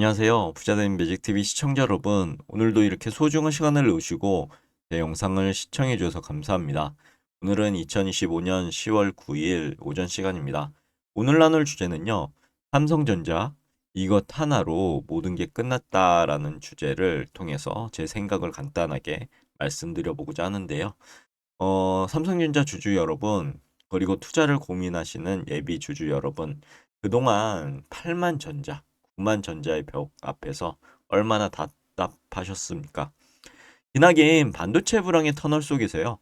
안녕하세요. 부자된 매직TV 시청자 여러분. 오늘도 이렇게 소중한 시간을 내주시고 제 영상을 시청해 주셔서 감사합니다. 오늘은 2025년 10월 9일 오전 시간입니다. 오늘 나눌 주제는요. 삼성전자 이것 하나로 모든 게 끝났다라는 주제를 통해서 제 생각을 간단하게 말씀드려 보고자 하는데요. 어, 삼성전자 주주 여러분, 그리고 투자를 고민하시는 예비 주주 여러분, 그동안 8만 전자, 9만 전자의 벽 앞에서 얼마나 답답하셨습니까? 기나긴 반도체 불황의 터널 속에서요.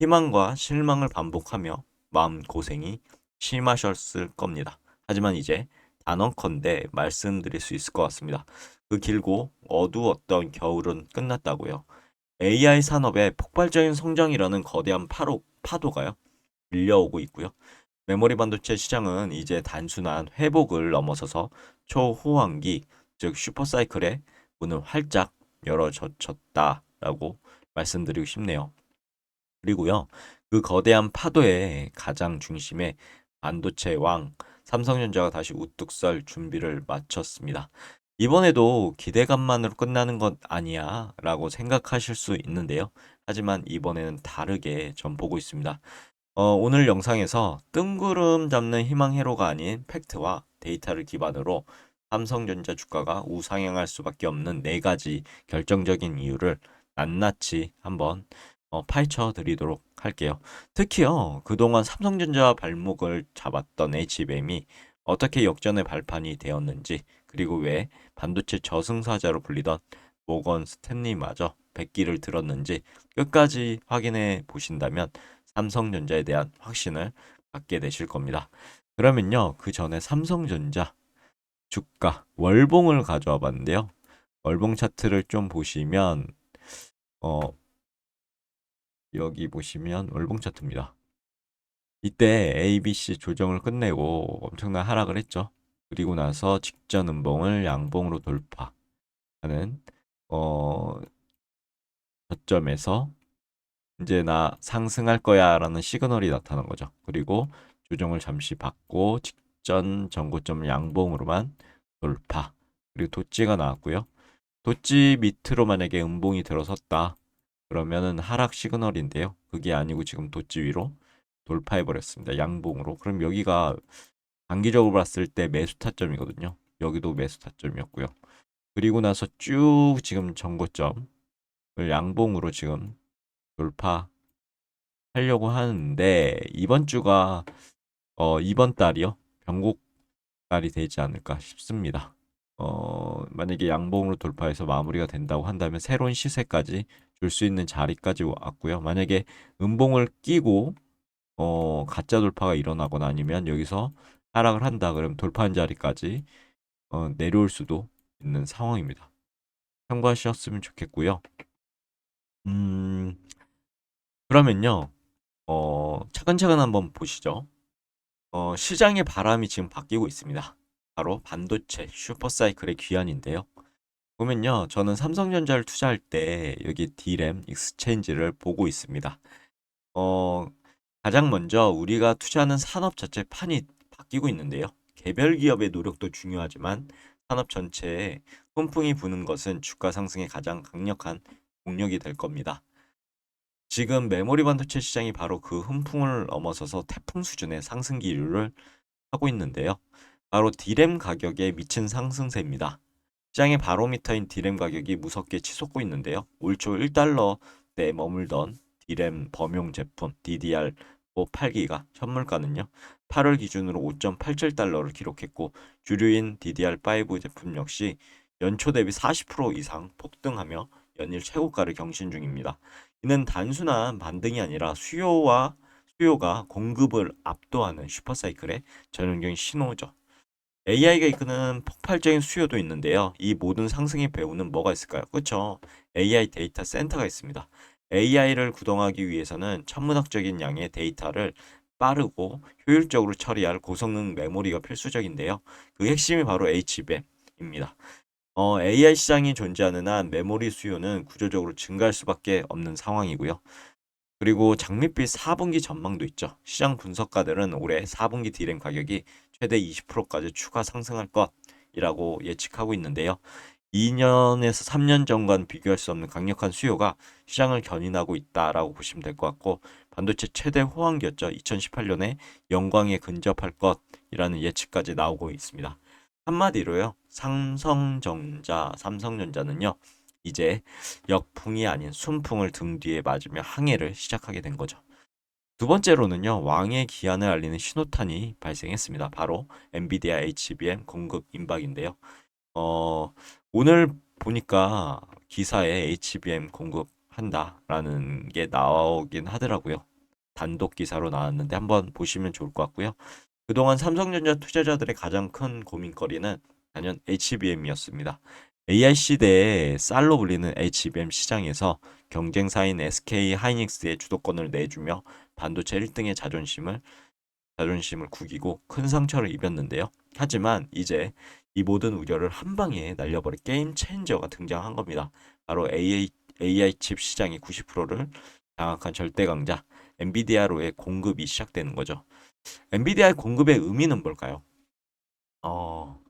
희망과 실망을 반복하며 마음 고생이 심하셨을 겁니다. 하지만 이제 단언컨대 말씀드릴 수 있을 것 같습니다. 그 길고 어두웠던 겨울은 끝났다고요. AI 산업의 폭발적인 성장이라는 거대한 파로, 파도가요. 밀려오고 있고요. 메모리 반도체 시장은 이제 단순한 회복을 넘어서서 초호황기, 즉 슈퍼사이클의 문을 활짝 열어젖혔다라고 말씀드리고 싶네요. 그리고요, 그 거대한 파도의 가장 중심에 반도체 왕 삼성전자가 다시 우뚝 설 준비를 마쳤습니다. 이번에도 기대감만으로 끝나는 것 아니야 라고 생각하실 수 있는데요. 하지만 이번에는 다르게 전 보고 있습니다. 어, 오늘 영상에서 뜬구름 잡는 희망 회로가 아닌 팩트와 데이터를 기반으로 삼성전자 주가가 우상향할 수밖에 없는 네 가지 결정적인 이유를 낱낱이 한번 어, 파헤쳐 드리도록 할게요. 특히요, 그동안 삼성전자 발목을 잡았던 HBM이 어떻게 역전의 발판이 되었는지, 그리고 왜 반도체 저승사자로 불리던 모건 스탠리마저 백기를 들었는지 끝까지 확인해 보신다면 삼성전자에 대한 확신을 갖게 되실 겁니다. 그러면요, 그 전에 삼성전자 주가 월봉을 가져와 봤는데요. 월봉 차트를 좀 보시면, 어, 여기 보시면 월봉 차트입니다. 이때 ABC 조정을 끝내고 엄청난 하락을 했죠. 그리고 나서 직전 음봉을 양봉으로 돌파하는 어 저점에서 이제 나 상승할 거야 라는 시그널이 나타난 거죠. 그리고 조정을 잠시 받고 직전 전고점 양봉으로만 돌파. 그리고 도찌가 나왔고요. 도찌 밑으로 만약에 음봉이 들어섰다. 그러면은 하락 시그널인데요. 그게 아니고 지금 도찌 위로 돌파해 버렸습니다. 양봉으로. 그럼 여기가 단기적으로 봤을 때 매수 타점이거든요. 여기도 매수 타점이었고요. 그리고 나서 쭉 지금 전고점을 양봉으로 지금 돌파하려고 하는데 이번 주가 어 이번 달이요. 변곡 달이 되지 않을까 싶습니다. 어 만약에 양봉으로 돌파해서 마무리가 된다고 한다면 새로운 시세까지 줄 수 있는 자리까지 왔고요. 만약에 음봉을 끼고 어 가짜 돌파가 일어나거나 아니면 여기서 하락을 한다 그러면 돌파한 자리까지 어 내려올 수도 있는 상황입니다. 참고하셨으면 좋겠고요. 음 그러면요. 어 차근차근 한번 보시죠. 어 시장의 바람이 지금 바뀌고 있습니다. 바로 반도체 슈퍼사이클의 귀환인데요. 보면요. 저는 삼성전자를 투자할 때 여기 D램 익스체인지를 보고 있습니다. 어 가장 먼저 우리가 투자하는 산업 자체 판이 바뀌고 있는데요. 개별 기업의 노력도 중요하지만 산업 전체에 훈풍이 부는 것은 주가 상승의 가장 강력한 동력이 될 겁니다. 지금 메모리 반도체 시장이 바로 그 훈풍을 넘어서서 태풍 수준의 상승 기류를 하고 있는데요. 바로 D램 가격에 미친 상승세입니다. 시장의 바로미터인 D램 가격이 무섭게 치솟고 있는데요. 올 초 1달러대에 머물던 D램 범용 제품 DDR 5 8기가 현물가는요. 8월 기준으로 5.87달러를 기록했고 주류인 DDR5 제품 역시 연초 대비 40% 이상 폭등하며 연일 최고가를 경신 중입니다. 이는 단순한 반등이 아니라 수요와 수요가 공급을 압도하는 슈퍼사이클의 전형적인 신호죠. AI가 이끄는 폭발적인 수요도 있는데요. 이 모든 상승의 배후는 뭐가 있을까요? 그렇죠. AI 데이터 센터가 있습니다. AI를 구동하기 위해서는 천문학적인 양의 데이터를 빠르고 효율적으로 처리할 고성능 메모리가 필수적인데요. 그 핵심이 바로 HBM입니다. 어, AI 시장이 존재하는 한 메모리 수요는 구조적으로 증가할 수밖에 없는 상황이고요. 그리고 장밋빛 4분기 전망도 있죠. 시장 분석가들은 올해 4분기 D램 가격이 최대 20%까지 추가 상승할 것 것이라고 예측하고 있는데요. 2년에서 3년 전과는 비교할 수 없는 강력한 수요가 시장을 견인하고 있다라고 보시면 될 것 같고 반도체 최대 호황기였죠. 2018년에 영광에 근접할 것이라는 예측까지 나오고 있습니다. 한마디로요. 삼성전자, 삼성전자는요. 이제 역풍이 아닌 순풍을 등 뒤에 맞으며 항해를 시작하게 된 거죠. 두 번째로는요. 왕의 기한을 알리는 신호탄이 발생했습니다. 바로 엔비디아 HBM 공급 임박인데요. 어, 오늘 보니까 기사에 HBM 공급한다라는 게 나오긴 하더라고요. 단독 기사로 나왔는데 한번 보시면 좋을 것 같고요. 그동안 삼성전자 투자자들의 가장 큰 고민거리는 단연 HBM이었습니다. AI 시대에 쌀로 불리는 HBM 시장에서 경쟁사인 SK 하이닉스의 주도권을 내주며 반도체 1등의 자존심을 자존심을 구기고 큰 상처를 입었는데요. 하지만 이제 이 모든 우려를 한 방에 날려버릴 게임 체인저가 등장한 겁니다. 바로 AI, AI 칩 시장의 90%를 장악한 절대 강자 엔비디아로의 공급이 시작되는 거죠. 엔비디아의 공급의 의미는 뭘까요? 어,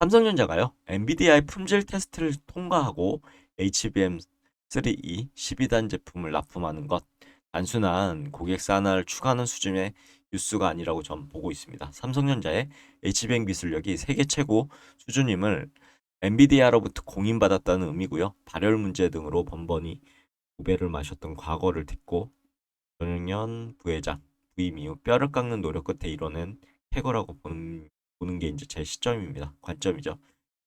삼성전자가요. 엔비디아의 품질 테스트를 통과하고 HBM3E 12단 제품을 납품하는 것 단순한 고객사 하나를 추가하는 수준의 뉴스가 아니라고 전 보고 있습니다. 삼성전자의 HBM 기술력이 세계 최고 수준임을 엔비디아로부터 공인받았다는 의미고요. 발열 문제 등으로 번번이 우배를 마셨던 과거를 딛고 전영현 부회장 부임 이후 뼈를 깎는 노력 끝에 이뤄낸 쾌거라고 보는, 보는 게 이제 제 시점입니다. 관점이죠.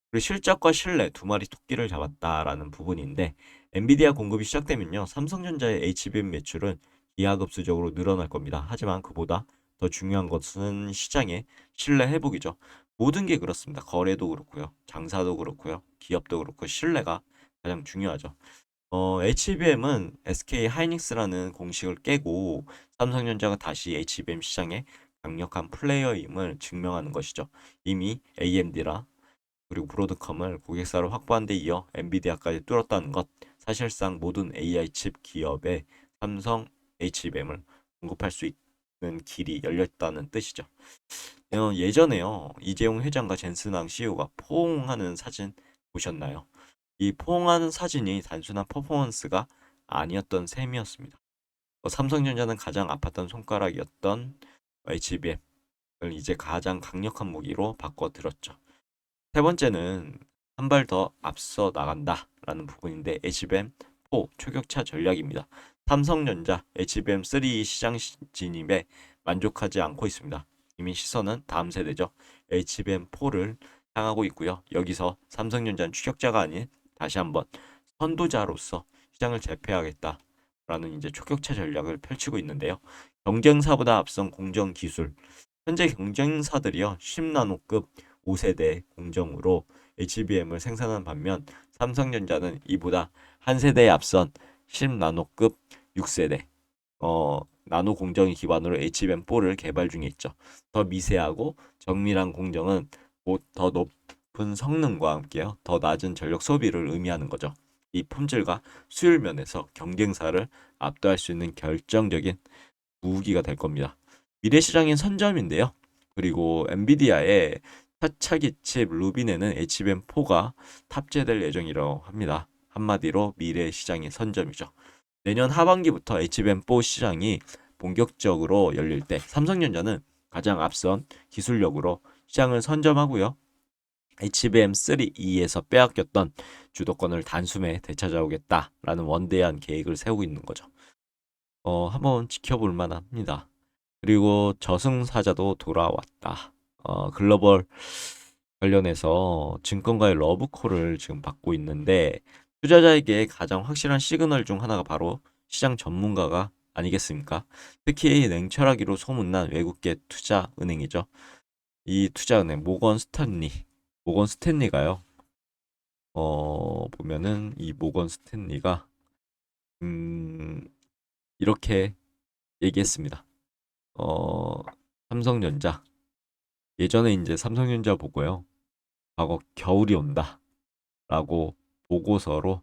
그리고 실적과 신뢰 두 마리 토끼를 잡았다라는 부분인데 엔비디아 공급이 시작되면요. 삼성전자의 HBM 매출은 기하급수적으로 늘어날 겁니다. 하지만 그보다 더 중요한 것은 시장의 신뢰 회복이죠. 모든 게 그렇습니다. 거래도 그렇고요. 장사도 그렇고요. 기업도 그렇고 신뢰가 가장 중요하죠. 어, HBM은 SK 하이닉스라는 공식을 깨고 삼성전자가 다시 HBM 시장에 강력한 플레이어임을 증명하는 것이죠. 이미 AMD라 그리고 브로드컴을 고객사로 확보한 데 이어 엔비디아까지 뚫었다는 것. 사실상 모든 AI 칩 기업에 삼성 HBM을 공급할 수 있는 길이 열렸다는 뜻이죠. 어, 예전에요. 이재용 회장과 젠슨왕 CEO가 포옹하는 사진 보셨나요? 이 포옹하는 사진이 단순한 퍼포먼스가 아니었던 셈이었습니다. 어, 삼성전자는 가장 아팠던 손가락이었던 HBM을 이제 가장 강력한 무기로 바꿔들었죠. 세 번째는 한 발 더 앞서 나간다 라는 부분인데 HBM4 초격차 전략입니다. 삼성전자 HBM3 시장 진입에 만족하지 않고 있습니다. 이미 시선은 다음 세대죠. HBM4를 향하고 있고요. 여기서 삼성전자는 추격자가 아닌 다시 한번 선도자로서 시장을 제패하겠다라는 이제 초격차 전략을 펼치고 있는데요. 경쟁사보다 앞선 공정 기술. 현재 경쟁사들이요. 10나노급 5세대 공정으로 HBM을 생산한 반면 삼성전자는 이보다 한 세대에 앞선 10나노급 6세대 어, 나노 공정이 기반으로 HBM4를 개발 중에 있죠. 더 미세하고 정밀한 공정은 곧더 높 은 성능과 함께요. 더 낮은 전력 소비를 의미하는 거죠. 이 품질과 수율 면에서 경쟁사를 압도할 수 있는 결정적인 무기가 될 겁니다. 미래 시장인 선점인데요. 그리고 엔비디아의 차차기 칩 루빈에는 HBM4가 탑재될 예정이라고 합니다. 한마디로 미래 시장의 선점이죠. 내년 하반기부터 HBM4 시장이 본격적으로 열릴 때 삼성전자는 가장 앞선 기술력으로 시장을 선점하고요. HBM3E에서 빼앗겼던 주도권을 단숨에 되찾아오겠다라는 원대한 계획을 세우고 있는 거죠. 어, 한번 지켜볼 만합니다. 그리고 저승사자도 돌아왔다. 어, 글로벌 관련해서 증권가의 러브콜을 지금 받고 있는데 투자자에게 가장 확실한 시그널 중 하나가 바로 시장 전문가가 아니겠습니까? 특히 냉철하기로 소문난 외국계 투자은행이죠. 이 투자은행 모건 스탠리, 모건 스탠리가요. 어, 보면은 이 모건 스탠리가 음, 이렇게 얘기했습니다. 어, 삼성전자 예전에 이제 삼성전자 보고요. 과거 겨울이 온다라고 보고서로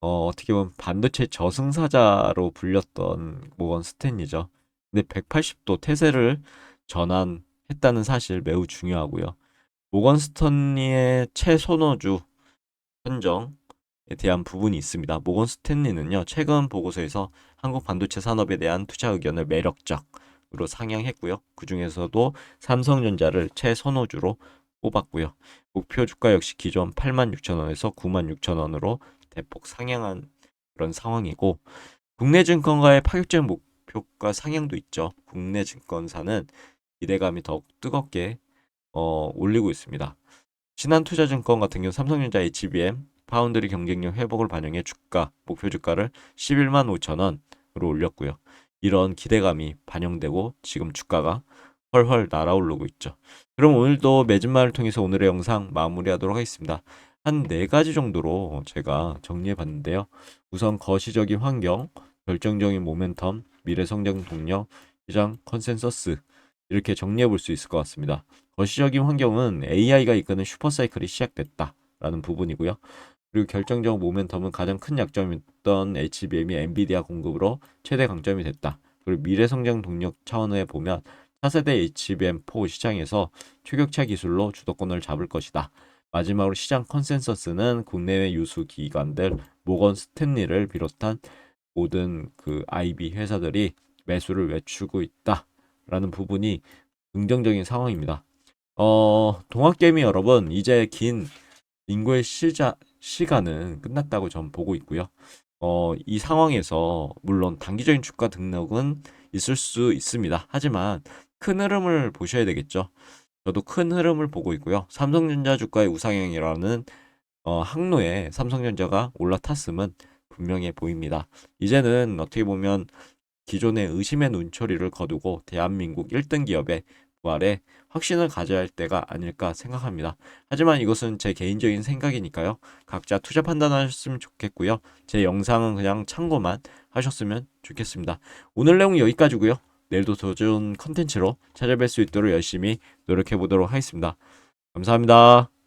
어, 어떻게 보면 반도체 저승사자로 불렸던 모건 스탠리죠. 근데 180도 태세를 전환했다는 사실 매우 중요하고요. 모건 스턴리의 최선호주 선정에 대한 부분이 있습니다. 모건 스탠리는요, 최근 보고서에서 한국 반도체 산업에 대한 투자 의견을 매력적으로 상향했고요. 그 중에서도 삼성전자를 최선호주로 뽑았고요. 목표 주가 역시 기존 86,000원에서 96,000원으로 대폭 상향한 그런 상황이고, 국내 증권가의 파격적인 목표가 상향도 있죠. 국내 증권사는 기대감이 더욱 뜨겁게 어, 올리고 있습니다. 신한 투자증권 같은 경우 삼성전자 HBM 파운드리 경쟁력 회복을 반영해 주가 목표 주가를 11만 5천 원으로 올렸고요. 이런 기대감이 반영되고 지금 주가가 헐헐 날아오르고 있죠. 그럼 오늘도 매진말을 통해서 오늘의 영상 마무리하도록 하겠습니다. 한 네 가지 정도로 제가 정리해 봤는데요. 우선 거시적인 환경, 결정적인 모멘텀, 미래 성장 동력, 시장 컨센서스 이렇게 정리해 볼 수 있을 것 같습니다. 거시적인 환경은 AI가 이끄는 슈퍼사이클이 시작됐다라는 부분이고요. 그리고 결정적 모멘텀은 가장 큰 약점이었던 HBM이 엔비디아 공급으로 최대 강점이 됐다. 그리고 미래 성장 동력 차원에 보면 차세대 HBM4 시장에서 초격차 기술로 주도권을 잡을 것이다. 마지막으로 시장 컨센서스는 국내외 유수 기관들 모건 스탠리를 비롯한 모든 그 IB 회사들이 매수를 외추고 있다라는 부분이 긍정적인 상황입니다. 어, 동학개미 여러분, 이제 긴 링고의 시자, 시간은 끝났다고 전 보고 있고요. 어, 이 상황에서 물론 단기적인 주가 등록은 있을 수 있습니다. 하지만 큰 흐름을 보셔야 되겠죠. 저도 큰 흐름을 보고 있고요. 삼성전자 주가의 우상향이라는 어, 항로에 삼성전자가 올라탔음은 분명해 보입니다. 이제는 어떻게 보면 기존의 의심의 눈초리를 거두고 대한민국 1등 기업의 부활에 확신을 가져야 할 때가 아닐까 생각합니다. 하지만 이것은 제 개인적인 생각이니까요. 각자 투자 판단하셨으면 좋겠고요. 제 영상은 그냥 참고만 하셨으면 좋겠습니다. 오늘 내용 여기까지고요. 내일도 더 좋은 컨텐츠로 찾아뵐 수 있도록 열심히 노력해 보도록 하겠습니다. 감사합니다.